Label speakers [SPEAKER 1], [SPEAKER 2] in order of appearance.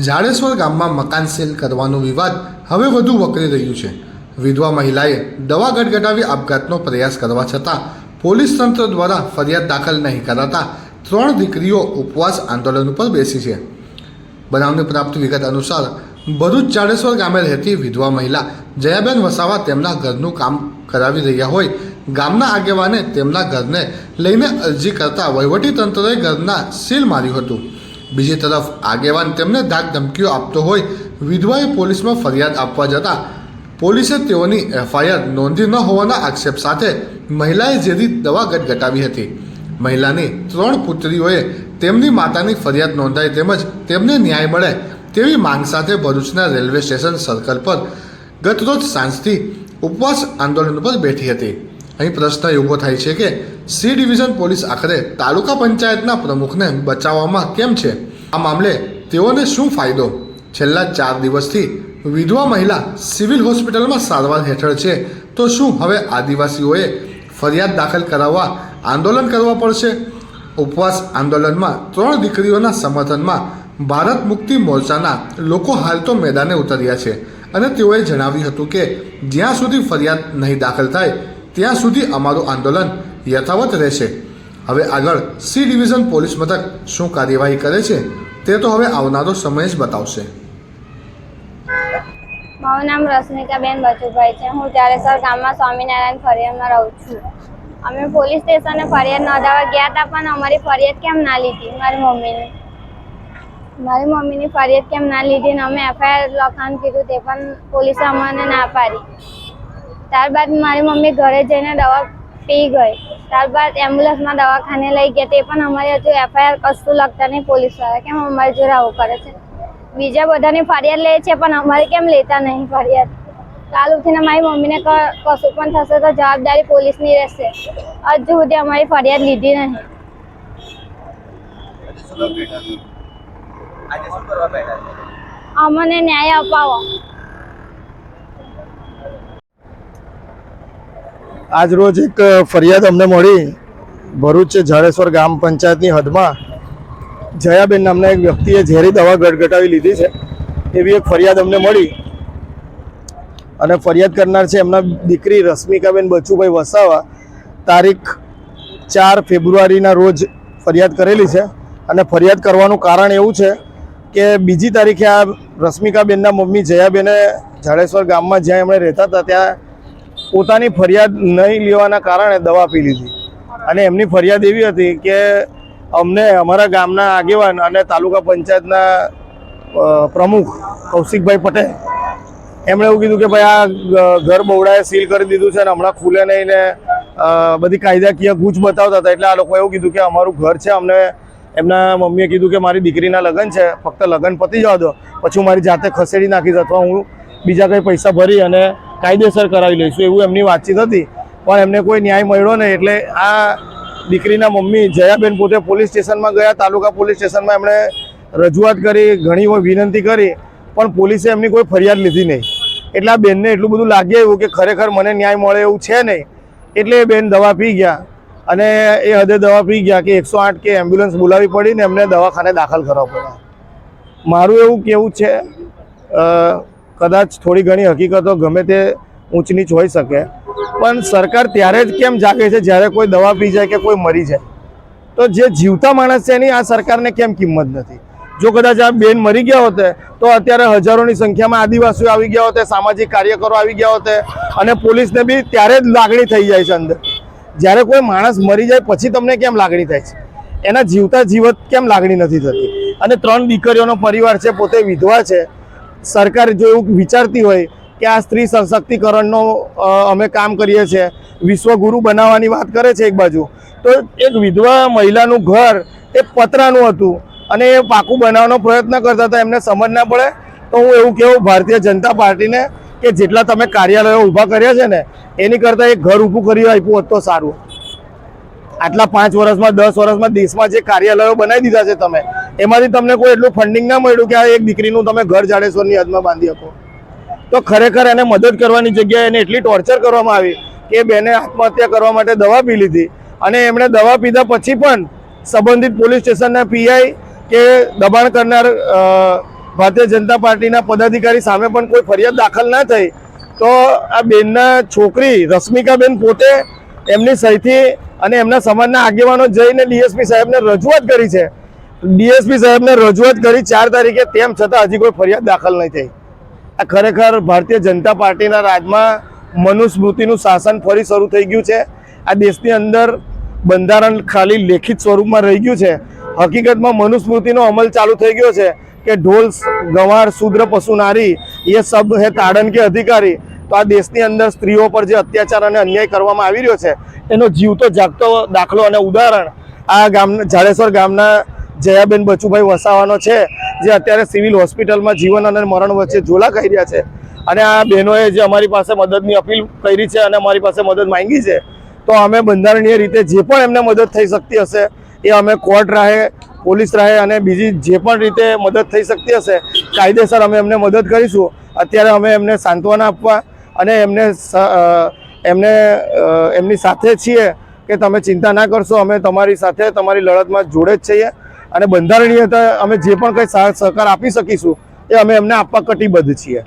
[SPEAKER 1] ઝાડેશ્વર ગામમાં મકાન સીલ કરવાનો વિવાદ હવે વધુ વકરી રહ્યું છે. વિધવા મહિલાએ દવા ગટગટાવી આપઘાતનો પ્રયાસ કરવા છતાં પોલીસ તંત્ર દ્વારા ફરિયાદ દાખલ નહીં કરાતા ત્રણ દીકરીઓ ઉપવાસ આંદોલન ઉપર બેસી છે. બનાવની પ્રાપ્ત વિગત અનુસાર ભરૂચ ચાડેશ્વર ગામે રહેતી વિધવા મહિલા જયાબેન વસાવા તેમના ઘરનું કામ કરાવી રહ્યા હોય. ગામના આગેવાને તેમના ઘરને લઈને અરજી કરતા વહીવટી તંત્રએ ઘરના સીલ માર્યું હતું. બીજી તરફ આગેવાન તેમને ધાક ધમકીઓ આપતો હોય, વિધવાએ પોલીસમાં ફરિયાદ આપવા જતાં પોલીસે તેઓની એફઆઈઆર નોંધી ન હોવાના આક્ષેપ સાથે મહિલાએ ઝેરી દવા ગટગટાવી હતી. મહિલાની ત્રણ પુત્રીઓએ તેમની માતાની ફરિયાદ નોંધાઈ તેમજ તેમને ન્યાય મળે તેવી માંગ સાથે ભરૂચના રેલવે સ્ટેશન સર્કલ પર ગતરોજ સાંજથી ઉપવાસ આંદોલન પર બેઠી હતી. અહીં પ્રશ્ન ઊભો થાય છે કે સી ડિવિઝન પોલીસ આખરે તાલુકા પંચાયતના પ્રમુખને બચાવવામાં કેમ છે? આ મામલે તેઓને શું ફાયદો? છેલ્લા ચાર દિવસથી વિધવા મહિલા સિવિલ હોસ્પિટલમાં સારવાર હેઠળ છે. તો શું હવે આદિવાસીઓએ ફરિયાદ દાખલ કરાવવા આંદોલન કરવા પડશે? ઉપવાસ આંદોલનમાં ત્રણ દીકરીઓના સમર્થનમાં ભારત મુક્તિ મોરચાના લોકો હાલ તો મેદાને ઉતર્યા છે. અને તેઓએ જણાવ્યું હતું કે જ્યાં સુધી ફરિયાદ નહીં દાખલ થાય ત્યાં સુધી અમારું આંદોલન યથાવત રહેશે. હવે આગળ સી ડિવિઝન પોલીસ મથક શું કાર્યવાહી કરે છે તે તો હવે આવનારો સમય જ બતાવશે.
[SPEAKER 2] મારું નામ રશ્મિકાબેન બચુભાઈ છે. હું ચારેસર ગામમાં સ્વામિનારાયણ ફરિયાદમાં રહું છું. અમે પોલીસ સ્ટેશને ફરિયાદ નોંધાવવા ગયા હતા, પણ અમારી ફરિયાદ કેમ ના લીધી? મારી મમ્મીની. મારી મમ્મીની ફરિયાદ કેમ ના લીધી ને અમે એફઆઈઆર લખાણ કીધું તે પણ પોલીસે અમને ના પાડી. ત્યારબાદ મારી મમ્મી ઘરે જઈને દવા પી ગઈ. ત્યારબાદ એમ્બ્યુલન્સમાં દવાખાને લઈ ગયા. તે પણ અમારે હજુ એફઆઈઆર કશું લખતા નહીં પોલીસવાળા કેમ અમારી જોડે આવું કરે છે. બીજા બધાની ફરિયાદ લે છે પણ અમારે કેમ લેતા નહીં ફરિયાદ? કાલ ઉઠીને મારી મમ્મીને ક- કશું પણ થશે તો જવાબદારી પોલીસની રહેશે. હજુ સુધી અમારી ફરિયાદ લીધી નહીં? અમને ન્યાય અપાવો.
[SPEAKER 3] આજ રોજ એક ફરિયાદ અમને મળી. ભરૂચ જાડેશ્વર ગ્રામ પંચાયતની હદમાં. જયાબેન નામના એક વ્યક્તિએ ઝેરી દવા ગટગટાવી લીધી છે. એવી એક ફરિયાદ અમને મળી. અને ફરિયાદ કરનાર છે એમના દીકરી રશ્મિકાબેન બચુભાઈ વસાવા. તારીખ ચાર ફેબ્રુઆરીના રોજ ફરિયાદ કરેલી છે. અને ફરિયાદ કરવાનું કારણ એવું છે કે બીજી તારીખે આ રશ્મિકાબેનના મમ્મી જયાબેને જાડેશ્વર ગામમાં જ્યાં એમણે રહેતા હતા, ત્યાં પોતાની ફરિયાદ નહીં લેવાના કારણે દવા પી લીધી. અને એમની ફરિયાદ એવી હતી કે અમને અમારા ગામના આગેવાન અને તાલુકા પંચાયતના પ્રમુખ કૌશિકભાઈ પટેલ, એમણે એવું કીધું કે ભાઈ આ ઘર બહુડાએ સીલ કરી દીધું છે અને હમણાં ખુલે નહીં ને બધી કાયદાકીય ગૂંચ બતાવતા હતા. એટલે આ લોકોએ એવું કીધું કે અમારું ઘર છે, અમને એમના મમ્મીએ કીધું કે મારી દીકરીના લગ્ન છે, ફક્ત લગ્ન પતી જવા દો. પછી હું મારી જાતે ખસેડી નાખીશ અથવા હું બીજા કંઈ પૈસા ભરી અને કાયદેસર કરાવી લઈશું એવું એમની વાતચીત હતી. પણ એમને કોઈ ન્યાય મળ્યો નહીં એટલે આ દીકરીના મમ્મી જયાબેન પોતે પોલીસ સ્ટેશનમાં ગયા, તાલુકા પોલીસ સ્ટેશનમાં એમણે રજૂઆત કરી, ઘણી વિનંતી કરી, પણ પોલીસે એમની કોઈ ફરિયાદ લીધી નહીં. એટલે આ બેનને એટલું બધું લાગી આવ્યું કે ખરેખર મને ન્યાય મળે એવું છે નહીં. એટલે એ બેન દવા પી ગયા અને એ હદે દવા પી ગયા કે એકસો આઠ કે એમ્બ્યુલન્સ બોલાવી પડી ને એમને દવાખાને દાખલ કરવા પડ્યા. મારું એવું કેવું છે કદાચ થોડી ઘણી હકીકતો ગમે તે ઊંચ નીચ હોઈ શકે. પણ સરકાર ત્યારે જ કેમ જાગે છે? જ્યારે કોઈ દવા પી જાય કે કોઈ મરી જાય. તો જે જીવતા માણસ છે એની આ સરકારને કેમ કિંમત નથી? જો કદાચ આ બેન મરી ગયા હોતે, તો અત્યારે હજારોની સંખ્યામાં આદિવાસીઓ આવી ગયા હોત, સામાજિક કાર્યકરો આવી ગયા હોતે, અને પોલીસને બી ત્યારે જ લાગણી થઈ જાય છે અંદર. જ્યારે કોઈ માણસ મરી જાય, પછી તમને કેમ લાગણી થાય છે? એના જીવતા જીવત કેમ લાગણી નથી થતી? અને ત્રણ દીકરીઓનો પરિવાર છે, પોતે વિધવા છે સરકાર જો એવું વિચારતી હોય કે આ સ્ત્રી સશક્તિકરણનો અમે કામ કરીએ છીએ, વિશ્વગુરુ બનાવવાની વાત કરે છે એક બાજુ, તો એક વિધવા મહિલાનું ઘર એ પતરાનું હતું અને એ પાકું બનાવવાનો પ્રયત્ન કરતા હતા, એમને સમજ ના પડે, તો હું એવું કહેવું ભારતીય જનતા પાર્ટીને કે જેટલા તમે કાર્યાલયો ઊભા કર્યા છે ને, એની કરતાં એક ઘર ઊભું કરી આપ્યું હોત તો સારું. આટલા પાંચ વર્ષમાં, દસ વર્ષમાં દેશમાં જે કાર્યાલયો બનાવી દીધા છે તમે, એમાંથી તમને કોઈ એટલું ફંડિંગ ના મળ્યું કે આ એક દીકરીનું તમે ઘર જાડેશ્વરની હદમાં બાંધી શકો? તો ખરેખર એને મદદ કરવાની જગ્યાએ એને એટલી ટોર્ચર કરવામાં આવી કે બેને આત્મહત્યા કરવા માટે દવા પી લીધી અને એમણે દવા પીધા પછી પણ સંબંધિત પોલીસ સ્ટેશનના પીઆઈ કે દબાણ કરનાર ભારતીય જનતા પાર્ટીના પદાધિકારી સામે પણ કોઈ ફરિયાદ દાખલ ના થઈ તો આ બેનના છોકરી રશ્મિકાબેન પોતે એમની સહીથી અને એમના સમાજના આગેવાનો જઈને ડીએસપી સાહેબને રજૂઆત કરી છે. ડીએસપી સાહેબને રજૂઆત કરી ચાર તારીખે, તેમ છતાં હજી કોઈ ફરિયાદ દાખલ નહીં થઈ. આ ખરેખર ભારતીય જનતા પાર્ટીના રાજમાં મનુસ્મૃતિનું શાસન ફરી શરૂ થઈ ગયું છે. આ દેશની અંદર બંધારણ ખાલી લેખિત સ્વરૂપમાં રહી ગયું છે. હકીકતમાં મનુસ્મૃતિનો અમલ ચાલુ થઈ ગયો છે કે ઢોલ, ગંવાર, શુદ્ર પશુ નારી એ સબ હે તાડન કે અધિકારી તો આ દેશની અંદર સ્ત્રીઓ પર જે અત્યાચાર અને અન્યાય કરવામાં આવી રહ્યો છે, એનો જીવતો જાગતો દાખલો અને ઉદાહરણ આ ગામ જાડેશ્વર ગામના જયાબેન બચુભાઈ વસાવાનો છે, જે અત્યારે સિવિલ હોસ્પિટલમાં જીવન અને મરણ વચ્ચે ઝોલા કહી રહ્યા છે. અને આ બહેનોએ જે અમારી પાસે મદદની અપીલ કરી છે અને અમારી પાસે મદદ માંગી છે, તો અમે બંધારણીય રીતે જે પણ એમને મદદ થઈ શકતી હશે, એ અમે કોર્ટ રાહે, પોલીસ રાહે અને બીજી જે પણ રીતે મદદ થઈ શકતી હશે, કાયદેસર અમે એમને મદદ કરીશું. અત્યારે અમે એમને સાંત્વના આપવા અને એમને એમને એમની સાથે છીએ કે તમે ચિંતા ના કરશો, અમે તમારી સાથે, તમારી લડતમાં જોડે જ છીએ. અને બંધારણીય અમે જે પણ કંઈ સહકાર આપી શકીશું, એ અમે એમને આપવા કટિબદ્ધ છીએ.